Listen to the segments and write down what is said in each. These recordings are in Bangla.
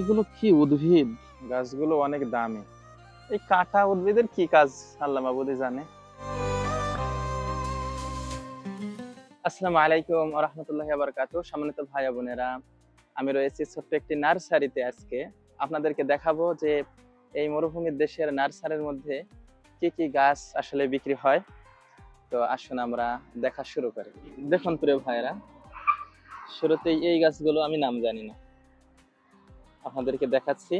এগুলো কি উদ্ভিদ? গাছগুলো অনেক দামি। এই কাটা উদ্ভিদের কি কাজ? আল্লাহ মাবুদি জানে। আসসালামু আলাইকুম রহমতুল্লাহ সম্মানিত ভাই বোনেরা, আমি রয়েছি ছোট্ট একটি নার্সারিতে আজকে। আপনাদেরকে দেখাবো যে এই মরুভূমির দেশের নার্সারির মধ্যে কি কি গাছ আসলে বিক্রি হয়। তো আসুন আমরা দেখা শুরু করি। দেখুন প্রিয় ভাইরা শুরুতেই এই গাছগুলো আমি নাম জানি না। আপনাদেরকে দেখাচ্ছি।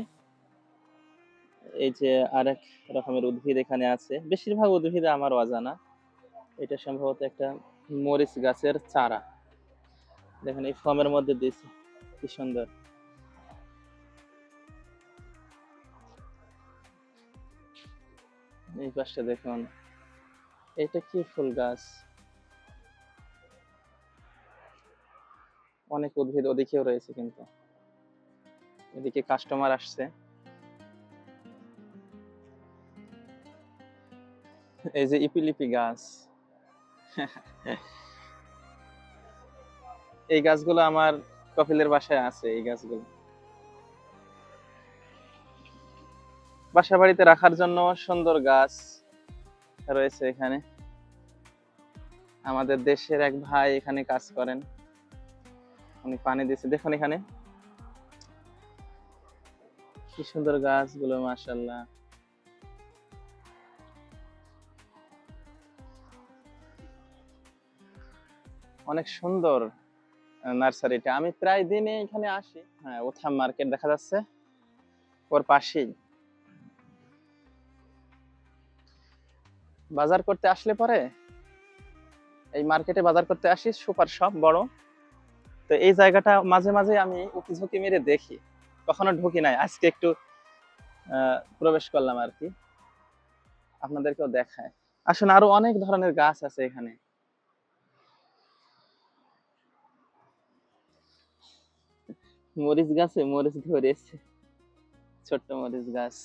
এই যে আরেক রকমের উদ্ভিদ এখানে আছে। বেশিরভাগ উদ্ভিদ আমার অজানা। এটা সম্ভবত একটা মরিচ গাছের চারা। দেখেন, এই ফর্মের মধ্যে দিয়েছে। কি সুন্দর। এই পাশটা দেখুন, এটা কি ফুল গাছ? অনেক উদ্ভিদ ওদিকেও রয়েছে কিন্তু। এদিকে কাস্টমার আসছে। এই যে ইপিলিপি গাছ। এই গাছগুলো আমার কপিলের বাসায় আছে, এই গাছগুলো। বাসা বাড়িতে রাখার জন্য সুন্দর গাছ রয়েছে এখানে। আমাদের দেশের এক ভাই এখানে কাজ করেন। উনি পানি দিচ্ছে দেখুন এখানে। কি সুন্দর গাছগুলো মাশাল্লাহ অনেক সুন্দর নার্সারিটা। আমি প্রায় দিনে এখানে আসি। হ্যাঁ ওথাম মার্কেট দেখা যাচ্ছে। ওর পাশেই। বাজার করতে আসলে পরে এই মার্কেটে বাজার করতে আসি, সুপার শপ, বড়। তো এই জায়গাটা মাঝে মাঝে আমি উকি ঝুঁকি মেরে দেখি। কখনো ঢুকি নাই। আজকে একটু প্রবেশ করলাম আর কি আপনাদেরকেও দেখায়। আসলে আরও অনেক ধরনের গাছ আছে এখানে। মরিচ গাছে মরিচ ধরেছে। ছোট্ট মরিচ গাছ।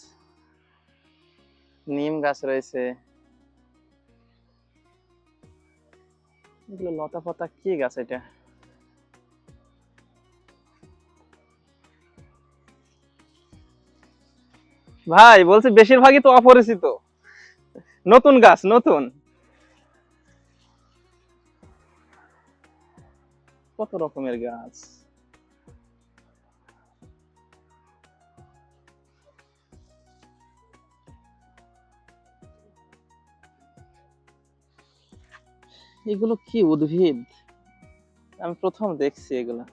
নিম গাছ রয়েছে। এগুলো লতা পাতা কি গাছ এটা? ভাই, বলছি বেশিরভাগই তো অপরিচিত। নতুন গাছ, নতুন। কত রকমের গাছ? এগুলো কি উদ্ভিদ? আমি প্রথম দেখছি এগুলো।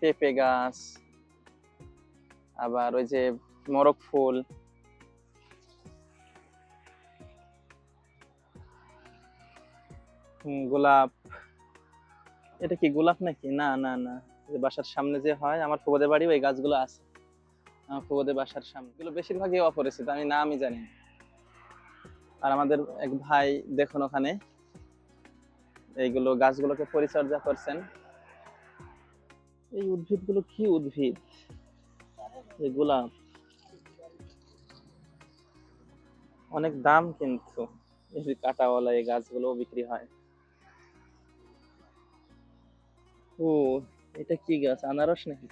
পেঁপে গাছ। আবার ওই যে মরক ফুল। গোলাপ। এটা কি গোলাপ নাকি? না না না। বাসার সামনে যে হয়, আমার ফুবদের বাড়ি ওই গাছগুলো আছে। আমার ফুবদের বাসার সামনে। এগুলো বেশিরভাগই অপরিচিত, আমি নামই জানি আর আমাদের এক ভাই দেখুন ওখানে, এইগুলো গাছগুলোকে পরিচর্যা করছেন। এই উদ্ভিদগুলো কি উদ্ভিদ? এই গোলাপ। অনেক দাম কিন্তু এই কাটাওয়ালা এই গাছগুলো বিক্রি হয়। ও, এটা কি গাছ? আনারস নাকি?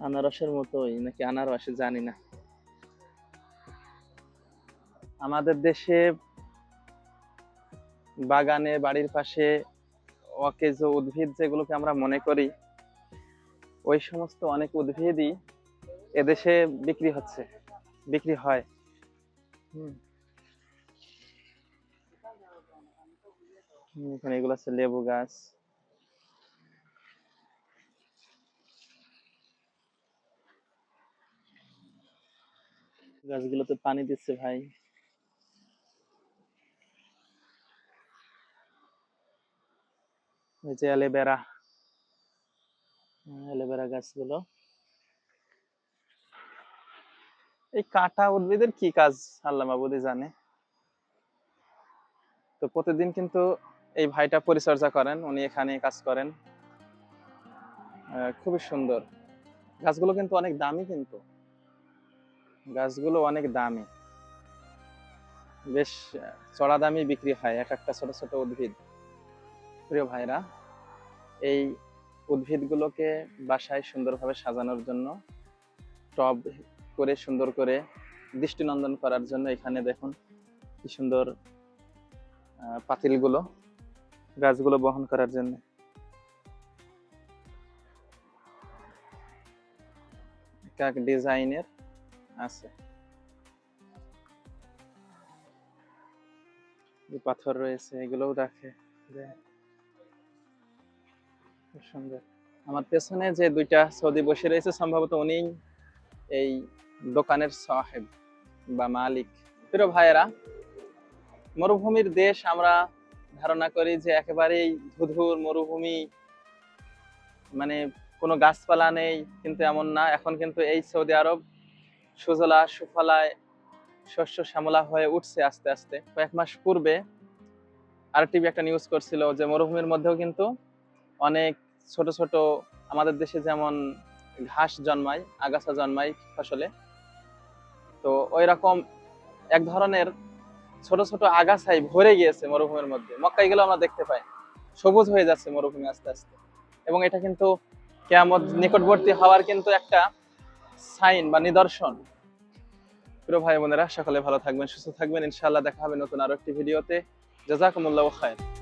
আনারসের মতোই, নাকি আনারস? জানি না। আমাদের দেশে বাগানে বাড়ির পাশে অকেজ উদ্ভিদ যেগুলোকে আমরা মনে করি, ওই সমস্ত অনেক উদ্ভিদই এদেশে বিক্রি হচ্ছে, বিক্রি হয়। এখানে এগুলো আছে লেবু গাছ। গাছগুলোতে পানি দিচ্ছে ভাই। এই যে গাছগুলো। এই কাটা উদ্ভিদের কি কাজ আল্লাহ জানে। তো প্রতিদিন কিন্তু এই ভাইটা পরিচর্যা করেন, উনি এখানে কাজ করেন। খুবই সুন্দর। গাছগুলো কিন্তু অনেক দামি কিন্তু। গাছগুলো অনেক দামি। বেশ চড়া দামি বিক্রি হয় এক একটা ছোট ছোট উদ্ভিদ। প্রিয় ভাইরা, এই উদ্ভিদগুলোকে বাসায় সুন্দরভাবে সাজানোর জন্য টব করে, সুন্দর করে দৃষ্টিনন্দন করার জন্য এখানে দেখুন কি সুন্দর পাতিলগুলো, গাছগুলো বহন করার জন্য। ডিজাইনের আছে। পাথর রয়েছে, এগুলোও রাখে সুন্দর। আমার পেছনে যে দুইটা সৌদি বসে রয়েছে, সম্ভবত উনি এই দোকানের সাহেব বা মালিক। প্রিয় ভাইয়েরা, মরুভূমির দেশ আমরা ধারণা করি যে একেবারেই ধুধুর মরুভূমি মানে কোনো গাছপালা নেই, কিন্তু এমন না। এখন কিন্তু এই সৌদি আরব সুজলা, সুফলায় শস্য শ্যামলা হয়ে উঠছে আস্তে আস্তে। কয়েক মাস পূর্বে আর টিভি একটা নিউজ করছিল যে মরুভূমির মধ্যেও কিন্তু অনেক ছোট ছোট আমাদের দেশে যেমন ঘাস জন্মায়, আগাছা জন্মায় ফসলে। তো ওই রকম এক ধরনের ছোট ছোট আগাছাই ভরে গিয়েছে মরুভূমির মধ্যে। মক্কাই গেলে আমরা দেখতে পাই। সবুজ হয়ে যাচ্ছে মরুভূমি আস্তে আস্তে। এবং এটা কিন্তু কেয়ামত নিকটবর্তী হওয়ার কিন্তু একটা সাইন বা নিদর্শন। প্রিয় ভাই বোনেরা, সকলে ভালো থাকবেন, সুস্থ থাকবেন। ইনশাআল্লাহ দেখা হবে নতুন আরও একটি ভিডিওতে। জাজাকুমুল্লাহ খায়ের।